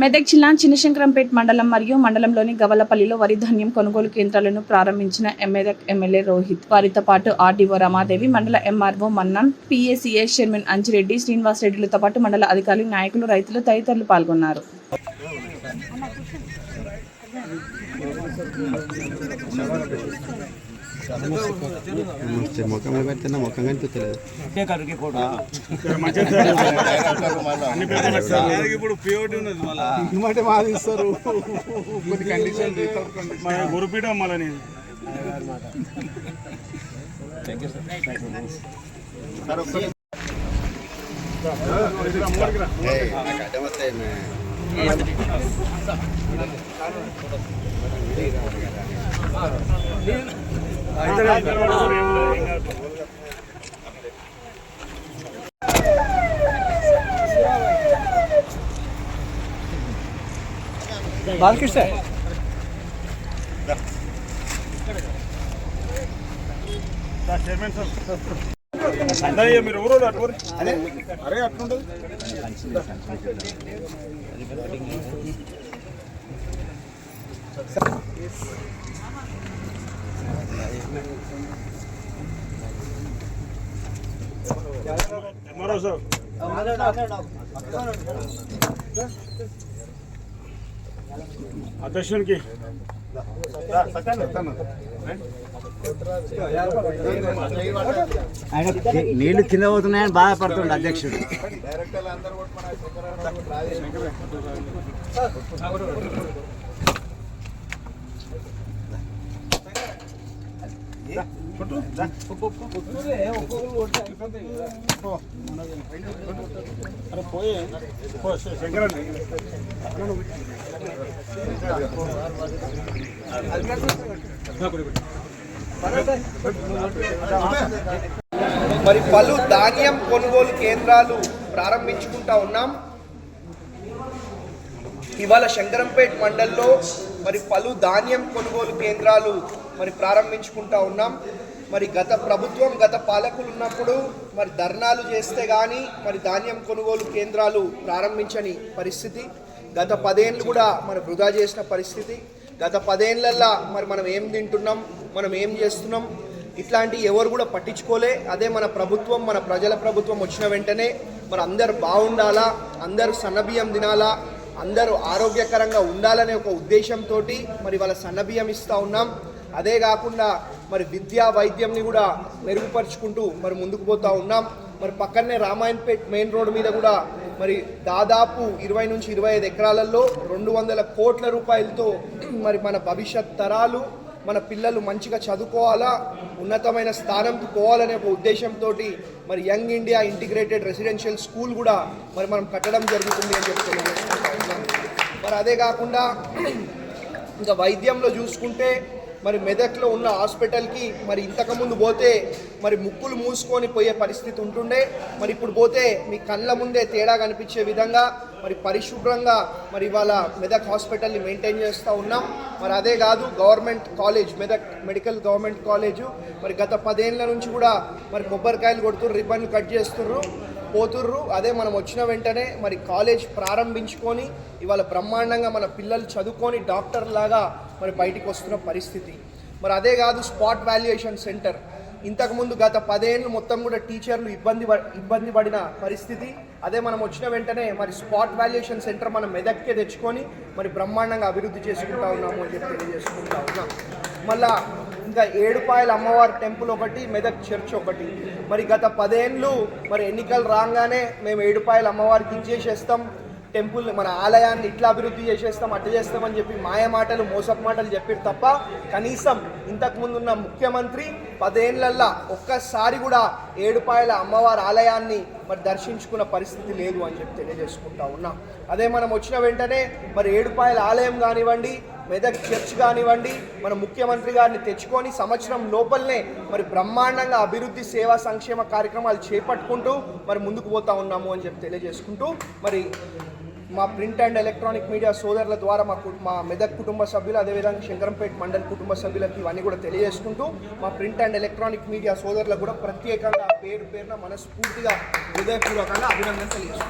మెదక్ జిల్లా చిన్నశంకరంపేట్ మండలం మరియు మండలంలోని గవలపల్లిలో వరి ధాన్యం కొనుగోలు కేంద్రాలను ప్రారంభించిన మెదక్ ఎమ్మెల్యే రోహిత్. వారితో పాటు ఆర్డీఓ రమాదేవి మండల MRO Mannan PACA chairman Anjireddy Srinivas రెడ్డిలతో పాటు మండల అధికారులు నాయకులు రైతులు తదితరులు పాల్గొన్నారు. నమస్తే ముఖం పెడుతున్నా ముఖం కనిపించలేదు ఇప్పుడు పిఓటి ఉన్నది మళ్ళా మాది ఇస్తారు కొన్ని కండిషన్ గురుపీఠం మళ్ళీ నేను బాలకృష్ణ. చైర్మన్ సార్ అన్నయ్య మీరు ఎవరు అటు అరే అరే అట్లుండదు. అధ్యక్షునికి. ఆయన నీళ్ళు కింద పోతున్నాయని బాధపడుతుండే అధ్యక్షుడు. అరే మరి పలు ధాన్యం కొనుగోలు కేంద్రాలు ప్రారంభించుకుంటా ఉన్నాం. ఇవాళ శంకరంపేట్ మండల్లో మరి పలు ధాన్యం కొనుగోలు కేంద్రాలు మరి ప్రారంభించుకుంటా ఉన్నాం. మరి గత ప్రభుత్వం గత పాలకులు ఉన్నప్పుడు మరి ధర్నాలు చేస్తే కానీ మరి ధాన్యం కొనుగోలు కేంద్రాలు ప్రారంభించని పరిస్థితి. గత పదేళ్ళు కూడా మరి వృధా చేసిన పరిస్థితి. గత పదేళ్ళల్లా మరి మనం ఏం తింటున్నాం మనం ఏం చేస్తున్నాం ఇట్లాంటి ఎవరు కూడా పట్టించుకోలే. అదే మన ప్రభుత్వం మన ప్రజల ప్రభుత్వం వచ్చిన వెంటనే మరి అందరు బాగుండాలా అందరూ సన్నబియ్యం తినాలా అందరూ ఆరోగ్యకరంగా ఉండాలనే ఒక ఉద్దేశంతో మరి వాళ్ళ సన్నబియ్యం ఇస్తూ ఉన్నాం. అదే కాకుండా మరి విద్యా వైద్యంని కూడా మెరుగుపరుచుకుంటూ మరి ముందుకు పోతూ ఉన్నాం. మరి పక్కనే రామాయణపేట్ మెయిన్ రోడ్ మీద కూడా మరి దాదాపు ఇరవై నుంచి ఇరవై ఐదు ఎకరాలలో రెండు వందల కోట్ల రూపాయలతో మరి మన భవిష్యత్ తరాలు మన పిల్లలు మంచిగా చదువుకోవాలా ఉన్నతమైన స్థానంకి పోవాలనే ఒక ఉద్దేశంతో మరి young India integrated residential school కూడా మరి మనం కట్టడం జరుగుతుంది అని చెప్తున్నాం మరి అదే కాకుండా ఇంకా వైద్యంలో చూసుకుంటే మరి మెదక్లో ఉన్న హాస్పిటల్కి మరి ఇంతకుముందు పోతే మరి ముక్కులు మూసుకొని పోయే పరిస్థితి ఉంటుండే. మరి ఇప్పుడు పోతే మీ కళ్ళ ముందే తేడా కనిపించే విధంగా మరి పరిశుభ్రంగా మరి ఇవాళ మెదక్ హాస్పిటల్ని మెయింటైన్ చేస్తూ ఉన్నాం. మరి అదే కాదు government college Medak medical government college. మరి గత పదేళ్ళ నుంచి కూడా మరి కొబ్బరికాయలు కొడుతుర్రు రిబ్బన్లు కట్ చేస్తున్నారు. పోతుర్రు. అదే మనం వచ్చిన వెంటనే మరి కాలేజ్ ప్రారంభించుకొని ఇవాళ బ్రహ్మాండంగా మన పిల్లలు చదువుకొని డాక్టర్ లాగా మరి బయటికి వస్తున్న పరిస్థితి. మరి అదే కాదు స్పాట్ వాల్యుయేషన్ సెంటర్. ఇంతకుముందు గత పదేళ్ళు మొత్తం కూడా టీచర్లు ఇబ్బంది ఇబ్బంది పడిన పరిస్థితి. అదే మనం వచ్చిన వెంటనే మరి స్పాట్ వాల్యుయేషన్ సెంటర్ మనం మెదక్కే తెచ్చుకొని మరి బ్రహ్మాండంగా అభివృద్ధి చేసుకుంటా ఉన్నాము అని చెప్పి తెలియజేసుకుంటా ఉన్నాం. మళ్ళా ఇంకా ఏడుపాయల అమ్మవారి టెంపుల్ ఒకటి మెదక్ చర్చ్ ఒకటి. మరి గత పదేళ్ళు మరి ఎన్నికలు రాగానే మేము ఏడుపాయల అమ్మవారికి ఇచ్చేసేస్తాం. టెంపుల్ మన ఆలయాన్ని ఇట్లా అభివృద్ధి చేసేస్తాం అట్లా చేస్తామని చెప్పి మాయ మాటలు మోసపు మాటలు చెప్పారు తప్ప కనీసం ఇంతకుముందు ఉన్న ముఖ్యమంత్రి పదేళ్ళల్లా ఒక్కసారి కూడా ఏడుపాయల అమ్మవారి ఆలయాన్ని మరి దర్శించుకున్న పరిస్థితి లేదు అని చెప్పి తెలియజేసుకుంటా ఉన్నాం. అదే మనం వచ్చిన వెంటనే మరి ఏడుపాయల ఆలయం కానివ్వండి మెదక్ చర్చ్ కానివ్వండి మన ముఖ్యమంత్రి గారిని తెచ్చుకొని సంవత్సరం లోపలనే మరి బ్రహ్మాండంగా అభివృద్ధి సేవా సంక్షేమ కార్యక్రమాలు చేపట్టుకుంటూ మరి ముందుకు పోతా ఉన్నాము అని చెప్పి తెలియజేసుకుంటూ మరి మా ప్రింట్ అండ్ ఎలక్ట్రానిక్ మీడియా సోదరుల ద్వారా మా మా మెదక్ కుటుంబ సభ్యులు అదేవిధంగా శంకరంపేట్ మండల్ కుటుంబ సభ్యులకి ఇవన్నీ కూడా తెలియజేసుకుంటూ మా ప్రింట్ అండ్ ఎలక్ట్రానిక్ మీడియా సోదరులకు కూడా ప్రత్యేకంగా పేరు పేరున మనస్ఫూర్తిగా హృదయపూర్వకంగా అభినందన తెలియజేస్తున్నాం.